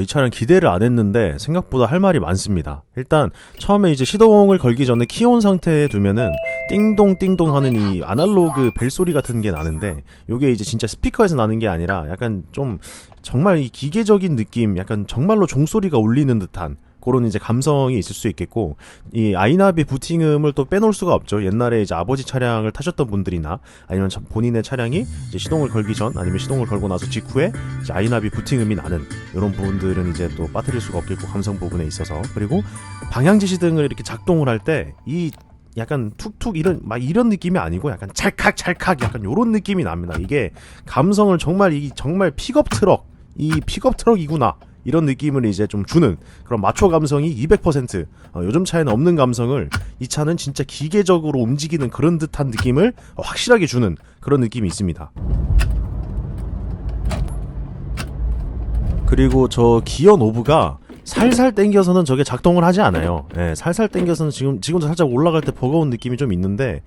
이 차량 기대를 안 했는데 생각보다 할 말이 많습니다. 일단 처음에 이제 시동을 걸기 전에 키온 상태에 두면은 띵동 띵동 하는 이 아날로그 벨 소리 같은 게 나는데 요게 이제 진짜 스피커에서 나는 게 아니라 약간 좀 정말 이 기계적인 느낌, 약간 정말로 종소리가 울리는 듯한 그런 이제 감성이 있을 수 있겠고 이 아이나비 부팅음을 또 빼놓을 수가 없죠. 옛날에 이제 아버지 차량을 타셨던 분들이나 아니면 참 본인의 차량이 이제 시동을 걸기 전 아니면 시동을 걸고 나서 직후에 이제 아이나비 부팅음이 나는 이런 부분들은 이제 또 빠뜨릴 수가 없겠고 감성 부분에 있어서 그리고 방향 지시등을 이렇게 작동을 할 때 이 약간 툭툭 이런 막 이런 느낌이 아니고 약간 찰칵 찰칵 약간 요런 느낌이 납니다. 이게 감성을 정말 이 정말 픽업 트럭 이 픽업 트럭이구나 이런 느낌을 이제 좀 주는 그런 마초 감성이 200% 어, 요즘 차에는 없는 감성을 이 차는 진짜 기계적으로 움직이는 그런 듯한 느낌을 확실하게 주는 그런 느낌이 있습니다. 그리고 저 기어 노브가 살살 땡겨서는 저게 작동을 하지 않아요. 예, 살살 땡겨서는 지금 지금도 살짝 올라갈 때 버거운 느낌이 좀 있는데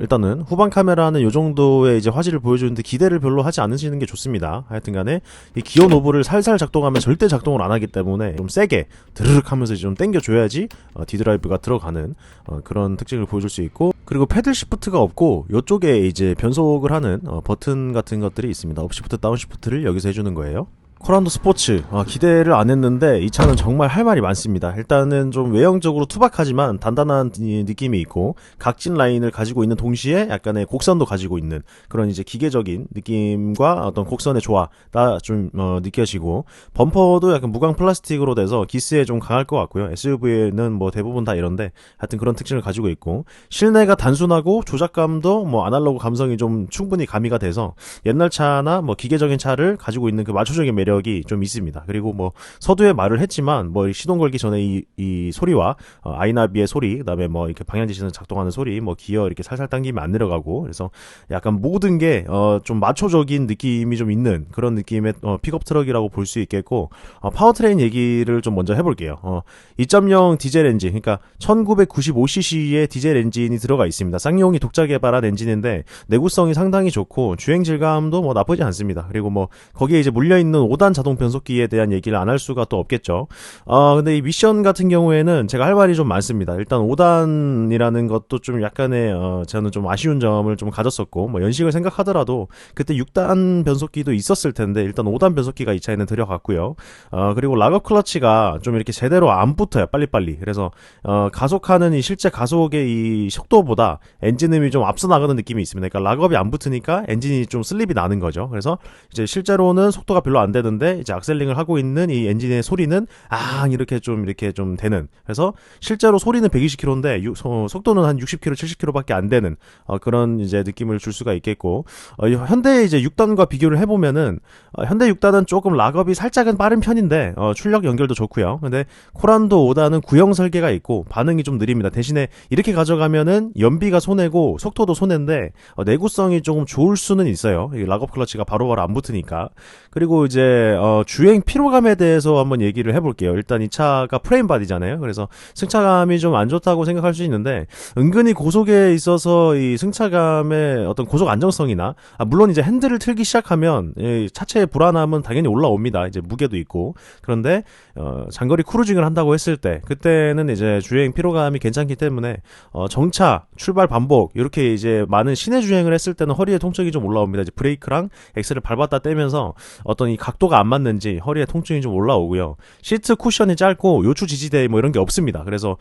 일단은 후방 카메라는 요 정도의 이제 화질을 보여주는데 기대를 별로 하지 않으시는 게 좋습니다. 하여튼간에 이 기어 노브를 살살 작동하면 절대 작동을 안 하기 때문에 좀 세게 드르륵 하면서 좀 땡겨줘야지 어, 디드라이브가 들어가는 어, 그런 특징을 보여줄 수 있고 그리고 패들 시프트가 없고 요쪽에 이제 변속을 하는 어, 버튼 같은 것들이 있습니다. 업 시프트 다운 시프트를 여기서 해주는 거예요. 코란도 스포츠 어, 기대를 안 했는데 이 차는 정말 할 말이 많습니다. 일단은 좀 외형적으로 투박하지만 단단한 이 느낌이 있고 각진 라인을 가지고 있는 동시에 약간의 곡선도 가지고 있는 그런 이제 기계적인 느낌과 어떤 곡선의 조화가 좀 어, 느껴지고 범퍼도 약간 무광 플라스틱으로 돼서 기스에 좀 강할 것 같고요. SUV는 뭐 대부분 다 이런데 하여튼 그런 특징을 가지고 있고 실내가 단순하고 조작감도 뭐 아날로그 감성이 좀 충분히 가미가 돼서 옛날 차나 뭐 기계적인 차를 가지고 있는 그 마초적인 매력 이 좀 있습니다. 그리고 뭐 서두에 말을 했지만 뭐 시동 걸기 전에 이, 이 소리와 어, 아이나비의 소리, 그다음에 뭐 이렇게 방향지시는 작동하는 소리, 뭐 기어 이렇게 살살 당기면 안 내려가고 그래서 약간 모든 게 어, 좀 마초적인 느낌이 좀 있는 그런 느낌의 어, 픽업 트럭이라고 볼 수 있겠고 어, 파워트레인 얘기를 좀 먼저 해볼게요. 어, 2.0 디젤 엔진, 그러니까 1995cc의 디젤 엔진이 들어가 있습니다. 쌍용이 독자 개발한 엔진인데 내구성이 상당히 좋고 주행 질감도 뭐 나쁘지 않습니다. 그리고 뭐 거기에 이제 물려 있는 5단 자동 변속기에 대한 얘기를 안 할 수가 또 없겠죠. 어, 근데 이 미션 같은 경우에는 제가 할 말이 좀 많습니다. 일단 5단이라는 것도 좀 약간의 어, 저는 좀 아쉬운 점을 좀 가졌었고 뭐 연식을 생각하더라도 그때 6단 변속기도 있었을 텐데 일단 5단 변속기가 이 차에는 들어갔고요. 어, 그리고 락업 클러치가 좀 이렇게 제대로 안 붙어요. 빨리빨리. 그래서 어, 가속하는 이 실제 가속의 이 속도보다 엔진음이 좀 앞서 나가는 느낌이 있습니다. 그러니까 락업이 안 붙으니까 엔진이 좀 슬립이 나는 거죠. 그래서 이제 실제로는 속도가 별로 안 되는 데 이제 악셀링을 하고 있는 이 엔진의 소리는 아 이렇게 좀 이렇게 좀 되는. 그래서 실제로 소리는 120km인데 유, 소, 속도는 한 60km, 70km밖에 안 되는 어, 그런 이제 느낌을 줄 수가 있겠고 어, 이 현대 이제 6단과 비교를 해보면은 어, 현대 6단은 조금 락업이 살짝은 빠른 편인데 어, 출력 연결도 좋고요. 근데 코란도 5단은 구형 설계가 있고 반응이 좀 느립니다. 대신에 이렇게 가져가면은 연비가 손해고 속도도 손해인데 어, 내구성이 조금 좋을 수는 있어요. 이 락업 클러치가 바로바로 안 붙으니까. 그리고 이제 어, 주행 피로감에 대해서 한번 얘기를 해볼게요. 일단 이 차가 프레임 바디잖아요. 그래서 승차감이 좀 안 좋다고 생각할 수 있는데 은근히 고속에 있어서 이 승차감의 어떤 고속 안정성이나 아, 물론 이제 핸들을 틀기 시작하면 이 차체의 불안함은 당연히 올라옵니다. 이제 무게도 있고 그런데 어, 장거리 크루징을 한다고 했을 때 그때는 이제 주행 피로감이 괜찮기 때문에 어, 정차 출발 반복 이렇게 이제 많은 시내 주행을 했을 때는 허리에 통증이 좀 올라옵니다. 이제 브레이크랑 엑셀을 밟았다 떼면서 어떤 이 각도 가 안 맞는지 허리에 통증이 좀 올라오고요. 시트 쿠션이 짧고 요추 지지대 뭐 이런 게 없습니다. 그래서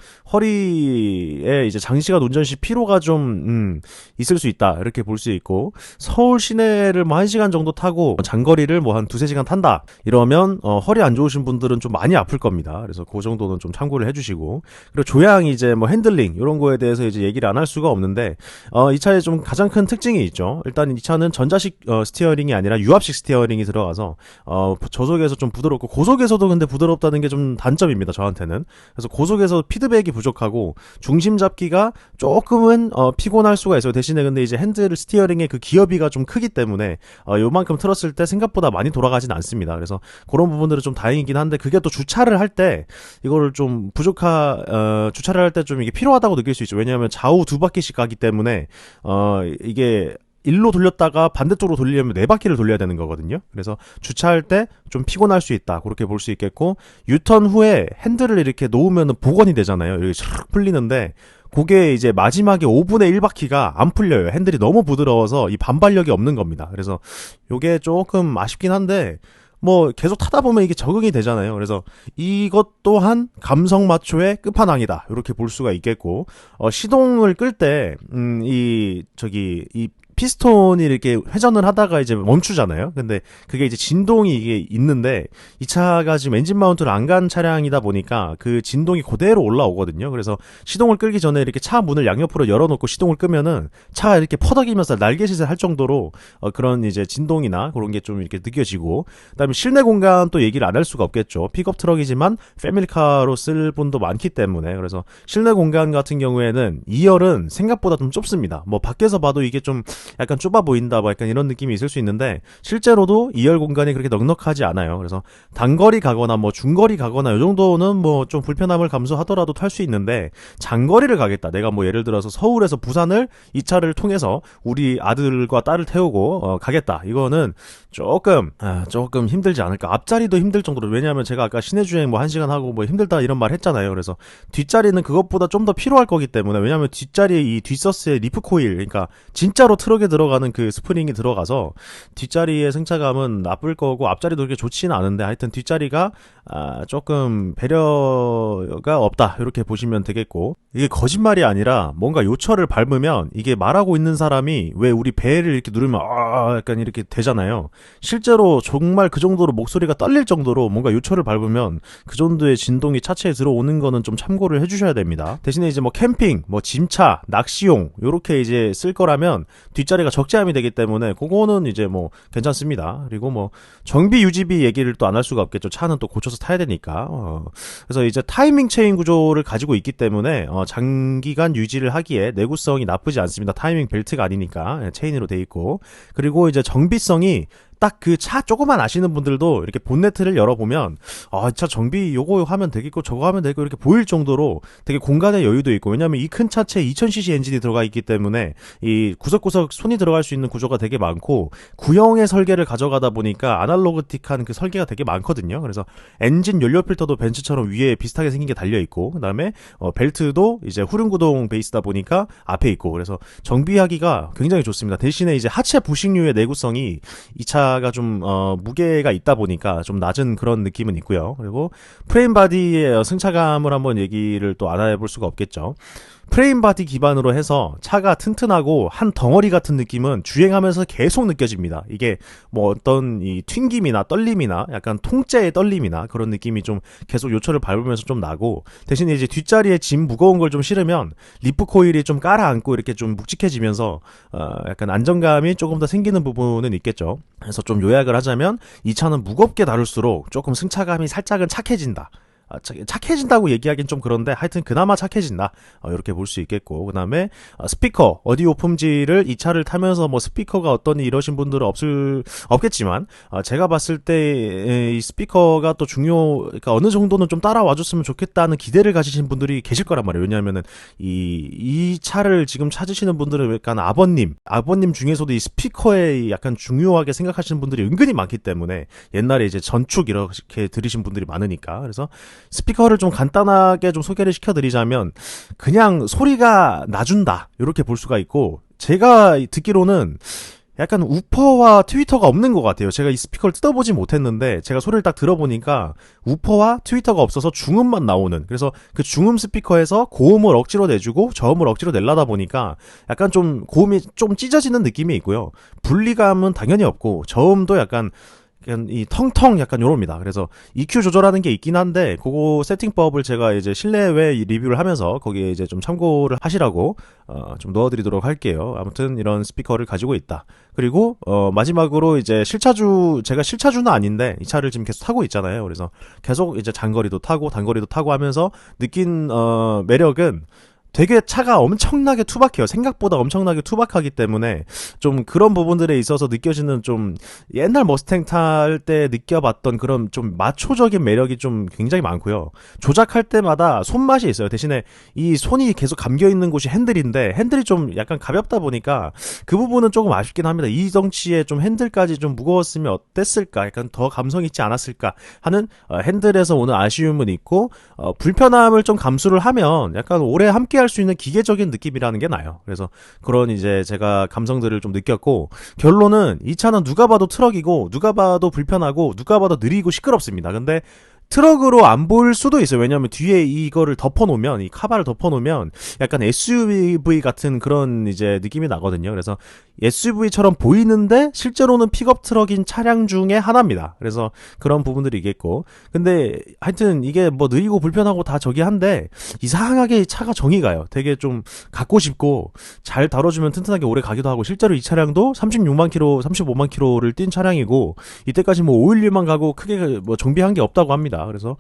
허리에 이제 장시간 운전 시 피로가 좀 음, 있을 수 있다 이렇게 볼 수 있고 서울 시내를 뭐 1시간 정도 타고 장거리를 뭐 한 두세 시간 탄다 이러면 어, 허리 안 좋으신 분들은 좀 많이 아플 겁니다. 그래서 그 정도는 좀 참고를 해주시고 그리고 조향 이제 뭐 핸들링 이런 거에 대해서 이제 얘기를 안 할 수가 없는데 어, 이 차에 좀 가장 큰 특징이 있죠. 일단 이 차는 전자식 어, 스티어링이 아니라 유압식 스티어링이 들어가서 어, 저속에서 좀 부드럽고 고속에서도 근데 부드럽다는 게 좀 단점입니다. 저한테는 그래서 고속에서 피드백이 부족하고 중심 잡기가 조금은 어, 피곤할 수가 있어요. 대신에 근데 이제 핸들 스티어링의 그 기어비가 좀 크기 때문에 어, 요만큼 틀었을 때 생각보다 많이 돌아가진 않습니다. 그래서 그런 부분들은 좀 다행이긴 한데 그게 또 주차를 할 때 이거를 좀 부족하 어, 주차를 할 때 좀 이게 필요하다고 느낄 수 있죠. 왜냐하면 좌우 두 바퀴씩 가기 때문에 어, 이게 일로 돌렸다가 반대쪽으로 돌리려면 네 바퀴를 돌려야 되는 거거든요. 그래서 주차할 때 좀 피곤할 수 있다. 그렇게 볼 수 있겠고 유턴 후에 핸들을 이렇게 놓으면 복원이 되잖아요. 이렇게 샥 풀리는데 그게 이제 마지막에 5분의 1바퀴가 안 풀려요. 핸들이 너무 부드러워서 이 반발력이 없는 겁니다. 그래서 요게 조금 아쉽긴 한데 뭐 계속 타다 보면 이게 적응이 되잖아요. 그래서 이것 또한 감성 마초의 끝판왕이다. 이렇게 볼 수가 있겠고 어, 시동을 끌 때음이 저기 이 피스톤이 이렇게 회전을 하다가 이제 멈추잖아요. 근데 그게 이제 진동이 이게 있는데 이 차가 지금 엔진 마운트를 안 간 차량이다 보니까 그 진동이 그대로 올라오거든요. 그래서 시동을 끌기 전에 이렇게 차 문을 양옆으로 열어놓고 시동을 끄면은 차가 이렇게 퍼덕이면서 날개짓을 할 정도로 어, 그런 이제 진동이나 그런 게 좀 이렇게 느껴지고 그다음에 실내 공간 또 얘기를 안 할 수가 없겠죠. 픽업 트럭이지만 패밀리카로 쓸 분도 많기 때문에 그래서 실내 공간 같은 경우에는 2열은 생각보다 좀 좁습니다. 뭐 밖에서 봐도 이게 좀 약간 좁아 보인다, 뭐 약간 이런 느낌이 있을 수 있는데 실제로도 2열 공간이 그렇게 넉넉하지 않아요. 그래서 단거리 가거나 뭐 중거리 가거나 이 정도는 뭐 좀 불편함을 감수하더라도 탈 수 있는데 장거리를 가겠다. 내가 뭐 예를 들어서 서울에서 부산을 이 차를 통해서 우리 아들과 딸을 태우고 어, 가겠다. 이거는 조금 아, 조금 힘들지 않을까. 앞자리도 힘들 정도로 왜냐하면 제가 아까 시내 주행 뭐 1시간 하고 뭐 힘들다 이런 말 했잖아요. 그래서 뒷자리는 그것보다 좀 더 필요할 거기 때문에 왜냐하면 뒷자리에 이 뒷서스에 리프 코일 그러니까 진짜로 트럭 에 들어가는 그 스프링이 들어가서 뒷자리의 승차감은 나쁠 거고 앞자리도 그렇게 좋지는 않은데 하여튼 뒷자리가 아, 조금 배려가 없다. 이렇게 보시면 되겠고 이게 거짓말이 아니라 뭔가 요철을 밟으면 이게 말하고 있는 사람이 왜 우리 배를 이렇게 누르면 아 약간 이렇게 되잖아요. 실제로 정말 그 정도로 목소리가 떨릴 정도로 뭔가 요철을 밟으면 그 정도의 진동이 차체에 들어오는 거는 좀 참고를 해주셔야 됩니다. 대신에 이제 뭐 캠핑 뭐 짐차 낚시용 요렇게 이제 쓸 거라면 뒷자리가 적재함이 되기 때문에 그거는 이제 뭐 괜찮습니다. 그리고 뭐 정비 유지비 얘기를 또 안 할 수가 없겠죠. 차는 또 고쳐서 타야 되니까. 어. 그래서 이제 타이밍 체인 구조를 가지고 있기 때문에 어, 장기간 유지를 하기에 내구성이 나쁘지 않습니다. 타이밍 벨트가 아니니까 예, 체인으로 돼 있고 그리고 이제 정비성이 딱 그 차 조금만 아시는 분들도 이렇게 본네트를 열어보면 아, 차 정비 요거 하면 되겠고 저거 하면 되고 이렇게 보일 정도로 되게 공간의 여유도 있고 왜냐면 이 큰 차체에 2000cc 엔진이 들어가 있기 때문에 이 구석구석 손이 들어갈 수 있는 구조가 되게 많고 구형의 설계를 가져가다 보니까 아날로그틱한 그 설계가 되게 많거든요. 그래서 엔진 연료 필터도 벤츠처럼 위에 비슷하게 생긴 게 달려 있고 그다음에 어, 벨트도 이제 후륜 구동 베이스다 보니까 앞에 있고 그래서 정비하기가 굉장히 좋습니다. 대신에 이제 하체 부식류의 내구성이 이차 가 좀 어, 무게가 있다 보니까 좀 낮은 그런 느낌은 있고요. 그리고 프레임 바디의 승차감을 한번 얘기를 또안 해볼 수가 없겠죠. 프레임 바디 기반으로 해서 차가 튼튼하고 한 덩어리 같은 느낌은 주행하면서 계속 느껴집니다. 이게 뭐 어떤 이 튕김이나 떨림이나 약간 통째의 떨림이나 그런 느낌이 좀 계속 요철을 밟으면서 좀 나고 대신에 이제 뒷자리에 짐 무거운 걸 좀 실으면 리프 코일이 좀 깔아앉고 이렇게 좀 묵직해지면서 어 약간 안정감이 조금 더 생기는 부분은 있겠죠. 그래서 좀 요약을 하자면 이 차는 무겁게 다룰수록 조금 승차감이 살짝은 착해진다. 아, 착- 착해진다고 얘기하긴 좀 그런데 하여튼 그나마 착해진다. 어, 이렇게 볼 수 있겠고. 그 다음에 스피커 어디오 품질을 이 차를 타면서 뭐 스피커가 어떠니 이러신 분들은 없을 없겠지만 어, 제가 봤을 때 이 스피커가 또 중요 그러니까 어느 정도는 좀 따라와 줬으면 좋겠다는 기대를 가지신 분들이 계실 거란 말이에요. 왜냐하면은 이, 이 차를 지금 찾으시는 분들은 약간 아버님 아버님 중에서도 이 스피커에 약간 중요하게 생각하시는 분들이 은근히 많기 때문에 옛날에 이제 전축 이렇게 들으신 분들이 많으니까. 그래서 스피커를 좀 간단하게 좀 소개를 시켜드리자면 그냥 소리가 나준다 이렇게 볼 수가 있고 제가 듣기로는 약간 우퍼와 트위터가 없는 것 같아요. 제가 이 스피커를 뜯어보지 못했는데 제가 소리를 딱 들어보니까 우퍼와 트위터가 없어서 중음만 나오는 그래서 그 중음 스피커에서 고음을 억지로 내주고 저음을 억지로 내려다 보니까 약간 좀 고음이 좀 찢어지는 느낌이 있고요. 분리감은 당연히 없고 저음도 약간 약간 이 텅텅 약간 요럽니다. 그래서 EQ 조절하는 게 있긴 한데 그거 세팅법을 제가 이제 실내외 이 리뷰를 하면서 거기에 이제 좀 참고를 하시라고 어, 좀 넣어드리도록 할게요. 아무튼 이런 스피커를 가지고 있다. 그리고 어, 마지막으로 이제 실차주 제가 실차주는 아닌데 이 차를 지금 계속 타고 있잖아요. 그래서 계속 이제 장거리도 타고 단거리도 타고 하면서 느낀 어, 매력은 되게 차가 엄청나게 투박해요. 생각보다 엄청나게 투박하기 때문에 좀 그런 부분들에 있어서 느껴지는 좀 옛날 머스탱 탈 때 느껴봤던 그런 좀 마초적인 매력이 좀 굉장히 많고요. 조작할 때마다 손맛이 있어요. 대신에 이 손이 계속 감겨 있는 곳이 핸들인데 핸들이 좀 약간 가볍다 보니까 그 부분은 조금 아쉽긴 합니다. 이 덩치에 좀 핸들까지 좀 무거웠으면 어땠을까? 약간 더 감성 있지 않았을까? 하는 어, 핸들에서 오는 아쉬움은 있고 어, 불편함을 좀 감수를 하면 약간 오래 함께 할수 있는 기계적인 느낌이라는 게 나요. 그래서 그런 이제 제가 감성들을 좀 느꼈고 결론은 이 차는 누가 봐도 트럭이고 누가 봐도 불편하고 누가 봐도 느리고 시끄럽습니다. 근데 트럭으로 안 보일 수도 있어요. 왜냐하면 뒤에 이거를 덮어놓으면 이 카바를 덮어놓으면 약간 SUV 같은 그런 이제 느낌이 나거든요. 그래서 SUV처럼 보이는데 실제로는 픽업 트럭인 차량 중에 하나입니다. 그래서 그런 부분들이 있겠고. 근데 하여튼 이게 뭐 느리고 불편하고 다 저기 한데 이상하게 이 차가 정이 가요. 되게 좀 갖고 싶고 잘 다뤄주면 튼튼하게 오래 가기도 하고 실제로 이 차량도 36만 킬로, 35만 킬로를 뛴 차량이고 이때까지 뭐 오일류만 가고 크게 뭐 정비한 게 없다고 합니다. 그래서 어,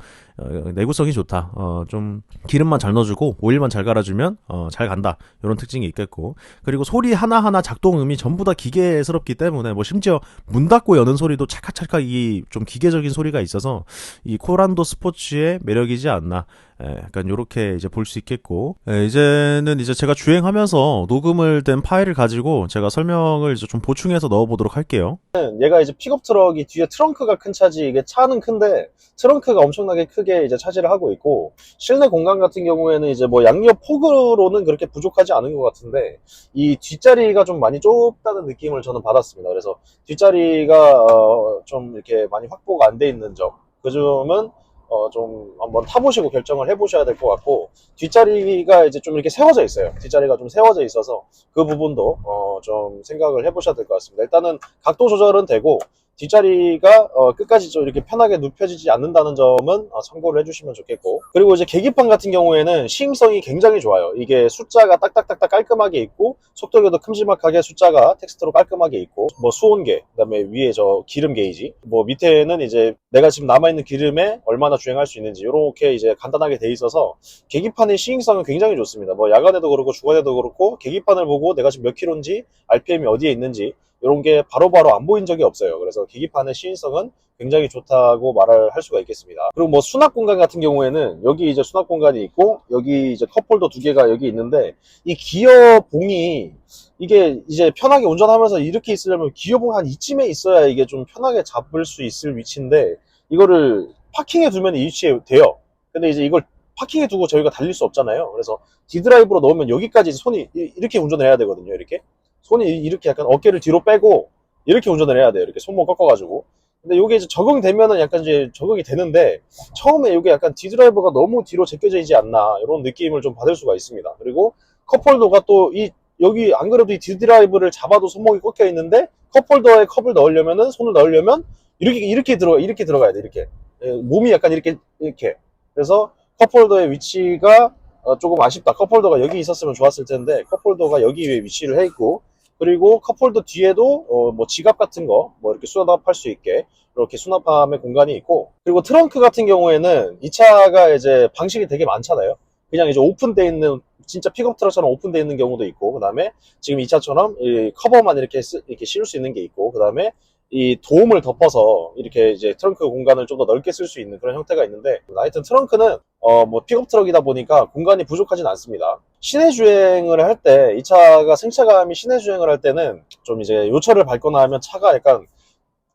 내구성이 좋다. 어, 좀 기름만 잘 넣어주고 오일만 잘 갈아주면 어, 잘 간다. 이런 특징이 있겠고 그리고 소리 하나 하나 작동음이 전부 다 기계스럽기 때문에 뭐 심지어 문 닫고 여는 소리도 찰칵찰칵 이 좀 기계적인 소리가 있어서 이 코란도 스포츠의 매력이지 않나. 예, 약간 요렇게 이제 볼 수 있겠고 예, 이제는 이제 제가 주행하면서 녹음을 된 파일을 가지고 제가 설명을 이제 좀 보충해서 넣어보도록 할게요. 얘가 이제 픽업 트럭이 뒤에 트렁크가 큰 차지 이게 차는 큰데 트렁크가 엄청나게 크게 이제 차지를 하고 있고 실내 공간 같은 경우에는 이제 뭐 양옆 폭으로는 그렇게 부족하지 않은 것 같은데 이 뒷자리가 좀 많이 좁다는 느낌을 저는 받았습니다. 그래서 뒷자리가 어, 좀 이렇게 많이 확보가 안 돼 있는 점 그 점은 어, 좀 한번 타보시고 결정을 해보셔야 될 것 같고 뒷자리가 이제 좀 이렇게 세워져 있어요. 뒷자리가 좀 세워져 있어서 그 부분도 어, 좀 생각을 해보셔야 될 것 같습니다. 일단은 각도 조절은 되고 뒷자리가 어, 끝까지 좀 이렇게 편하게 눕혀지지 않는다는 점은 어, 참고를 해주시면 좋겠고. 그리고 이제 계기판 같은 경우에는 시임성이 굉장히 좋아요. 이게 숫자가 딱딱딱딱 깔끔하게 있고 속도계도 큼지막하게 숫자가 텍스트로 깔끔하게 있고 뭐 수온계 그다음에 위에 저 기름 게이지. 뭐 밑에는 이제 내가 지금 남아있는 기름에 얼마나 주행할 수 있는지 이렇게 이제 간단하게 돼 있어서 계기판의 시행성은 굉장히 좋습니다. 뭐 야간에도 그렇고 주간에도 그렇고 계기판을 보고 내가 지금 몇 킬로인지 RPM이 어디에 있는지 이런 게 바로바로 안 보인 적이 없어요. 그래서 계기판의 시인성은 굉장히 좋다고 말을 할 수가 있겠습니다. 그리고 뭐 수납 공간 같은 경우에는 여기 이제 수납 공간이 있고 여기 이제 컵홀더 두 개가 여기 있는데 이 기어 봉이 이게 이제 편하게 운전하면서 이렇게 있으려면 기어 봉 한 이쯤에 있어야 이게 좀 편하게 잡을 수 있을 위치인데 이거를 파킹에 두면 이 위치에 돼요. 근데 이제 이걸 파킹에 두고 저희가 달릴 수 없잖아요. 그래서 디드라이브로 넣으면 여기까지 손이 이- 이렇게 운전을 해야 되거든요. 이렇게. 손이 이렇게 약간 어깨를 뒤로 빼고 이렇게 운전을 해야 돼요. 이렇게 손목 꺾어가지고. 근데 이게 이제 적응되면은 약간 이제 적응이 되는데 처음에 이게 약간 디드라이버가 너무 뒤로 제껴져 있지 않나 이런 느낌을 좀 받을 수가 있습니다. 그리고 컵홀더가 또 이 여기 안 그래도 이 디드라이브를 잡아도 손목이 꺾여 있는데 컵홀더에 컵을 넣으려면은 손을 넣으려면 이렇게 이렇게 들어 이렇게 들어가야 돼 이렇게 예, 몸이 약간 이렇게 이렇게 그래서 컵홀더의 위치가 어, 조금 아쉽다. 컵홀더가 여기 있었으면 좋았을 텐데 컵홀더가 여기 위에 위치를 해 있고 그리고 컵홀더 뒤에도 어, 뭐 지갑 같은 거 뭐 이렇게 수납할 수 있게 이렇게 수납함의 공간이 있고 그리고 트렁크 같은 경우에는 이 차가 이제 방식이 되게 많잖아요. 그냥 이제 오픈되어 있는 진짜 픽업 트럭처럼 오픈되어 있는 경우도 있고 그 다음에 지금 이 차처럼 이 커버만 이렇게 쓰- 이렇게 씌울 수 있는 게 있고 그 다음에 이 도움을 덮어서 이렇게 이제 트렁크 공간을 좀 더 넓게 쓸 수 있는 그런 형태가 있는데 하여튼 트렁크는 어 뭐 픽업 트럭이다 보니까 공간이 부족하진 않습니다. 시내 주행을 할 때 이 차가 승차감이 시내 주행을 할 때는 좀 이제 요철을 밟거나 하면 차가 약간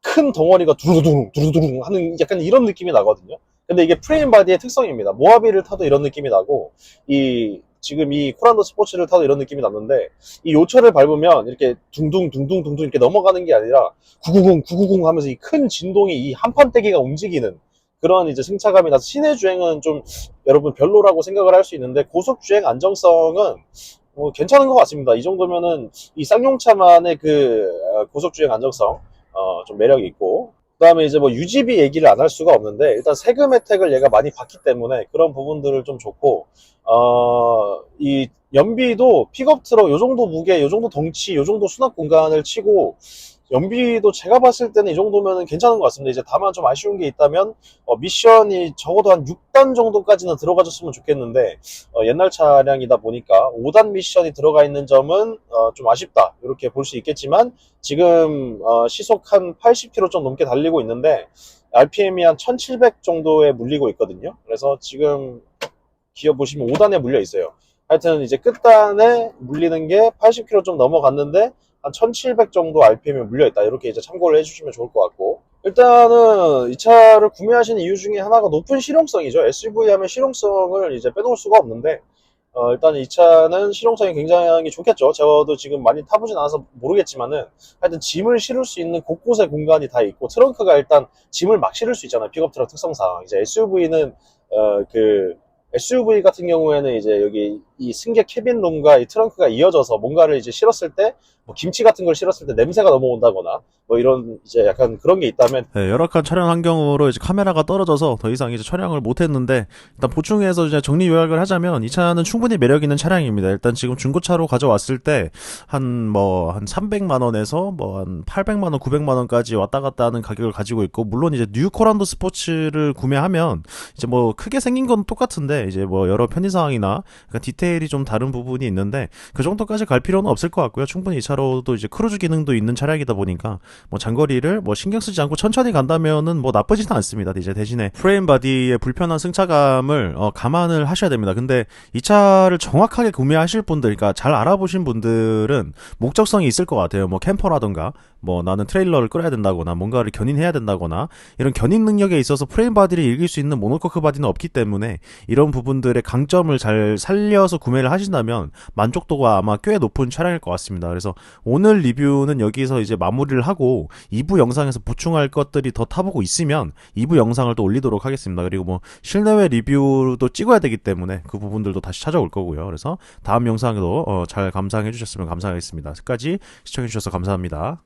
큰 덩어리가 두루두둥 두루두둥 하는 약간 이런 느낌이 나거든요. 근데 이게 프레임 바디의 특성입니다. 모하비를 타도 이런 느낌이 나고 이 지금 이 코란도 스포츠를 타도 이런 느낌이 났는데 이 요철을 밟으면 이렇게 둥둥 둥둥 둥둥 이렇게 넘어가는 게 아니라 990 990 하면서 이 큰 진동이 이 한판대기가 움직이는 그런 이제 승차감이 나서 시내 주행은 좀 여러분 별로라고 생각을 할 수 있는데 고속 주행 안정성은 뭐 괜찮은 것 같습니다. 이 정도면은 이 쌍용차만의 그 어, 고속 주행 안정성 어, 좀 매력이 있고 그 다음에 이제 뭐 유지비 얘기를 안 할 수가 없는데 일단 세금 혜택을 얘가 많이 받기 때문에 그런 부분들을 좀 좋고 어, 이 연비도 픽업 트럭 요 정도 무게, 요 정도 덩치, 요 정도 수납 공간을 치고 연비도 제가 봤을 때는 이 정도면 괜찮은 것 같습니다. 이제 다만 좀 아쉬운 게 있다면 어, 미션이 적어도 한 6단 정도까지는 들어가줬으면 좋겠는데 어, 옛날 차량이다 보니까 5단 미션이 들어가 있는 점은 어, 좀 아쉽다 이렇게 볼 수 있겠지만 지금 어, 시속 한 80km 좀 넘게 달리고 있는데 RPM이 한 1700 정도에 물리고 있거든요. 그래서 지금 기어 보시면 5단에 물려 있어요. 하여튼 이제 끝단에 물리는 게 80km 좀 넘어갔는데 한 1700 정도 RPM에 물려 있다. 이렇게 이제 참고를 해주시면 좋을 것 같고. 일단은 이 차를 구매하신 이유 중에 하나가 높은 실용성이죠. SUV 하면 실용성을 이제 빼놓을 수가 없는데, 어, 일단 이 차는 실용성이 굉장히 좋겠죠. 저도 지금 많이 타보진 않아서 모르겠지만은, 하여튼 짐을 실을 수 있는 곳곳에 공간이 다 있고, 트렁크가 일단 짐을 막 실을 수 있잖아요. 픽업 트럭 특성상. 이제 SUV는, 어, 그, SUV 같은 경우에는 이제 여기 이 승객 캐빈 룸과 이 트렁크가 이어져서 뭔가를 이제 실었을 때, 뭐 김치 같은 걸 실었을 때 냄새가 넘어온다거나, 뭐 이런 이제 약간 그런 게 있다면 네, 열악한 촬영 환경으로 이제 카메라가 떨어져서 더 이상 이제 촬영을 못 했는데 일단 보충해서 이제 정리 요약을 하자면 이 차는 충분히 매력 있는 차량입니다. 일단 지금 중고차로 가져왔을 때 한 뭐 한 300만 원에서 뭐 한 800만 원, 900만 원까지 왔다 갔다 하는 가격을 가지고 있고 물론 이제 뉴 코란도 스포츠를 구매하면 이제 뭐 크게 생긴 건 똑같은데 이제 뭐 여러 편의 사항이나 약간 디테일이 좀 다른 부분이 있는데 그 정도까지 갈 필요는 없을 것 같고요. 충분히 이 차로도 이제 크루즈 기능도 있는 차량이다 보니까 뭐 장거리를 뭐 신경 쓰지 않고 천천히 간다면은 뭐 나쁘지는 않습니다. 이제 대신에 프레임 바디의 불편한 승차감을 어, 감안을 하셔야 됩니다. 근데 이 차를 정확하게 구매하실 분들, 그러니까 잘 알아보신 분들은 목적성이 있을 것 같아요. 뭐 캠퍼라던가, 뭐 나는 트레일러를 끌어야 된다거나, 뭔가를 견인해야 된다거나, 이런 견인 능력에 있어서 프레임 바디를 이길 수 있는 모노코크 바디는 없기 때문에 이런 부분들의 강점을 잘 살려서 구매를 하신다면 만족도가 아마 꽤 높은 차량일 것 같습니다. 그래서 오늘 리뷰는 여기서 이제 마무리를 하고 2부 영상에서 보충할 것들이 더 타보고 있으면 2부 영상을 또 올리도록 하겠습니다. 그리고 뭐 실내외 리뷰도 찍어야 되기 때문에 그 부분들도 다시 찾아올 거고요. 그래서 다음 영상에도 어, 잘 감상해 주셨으면 감사하겠습니다. 끝까지 시청해 주셔서 감사합니다.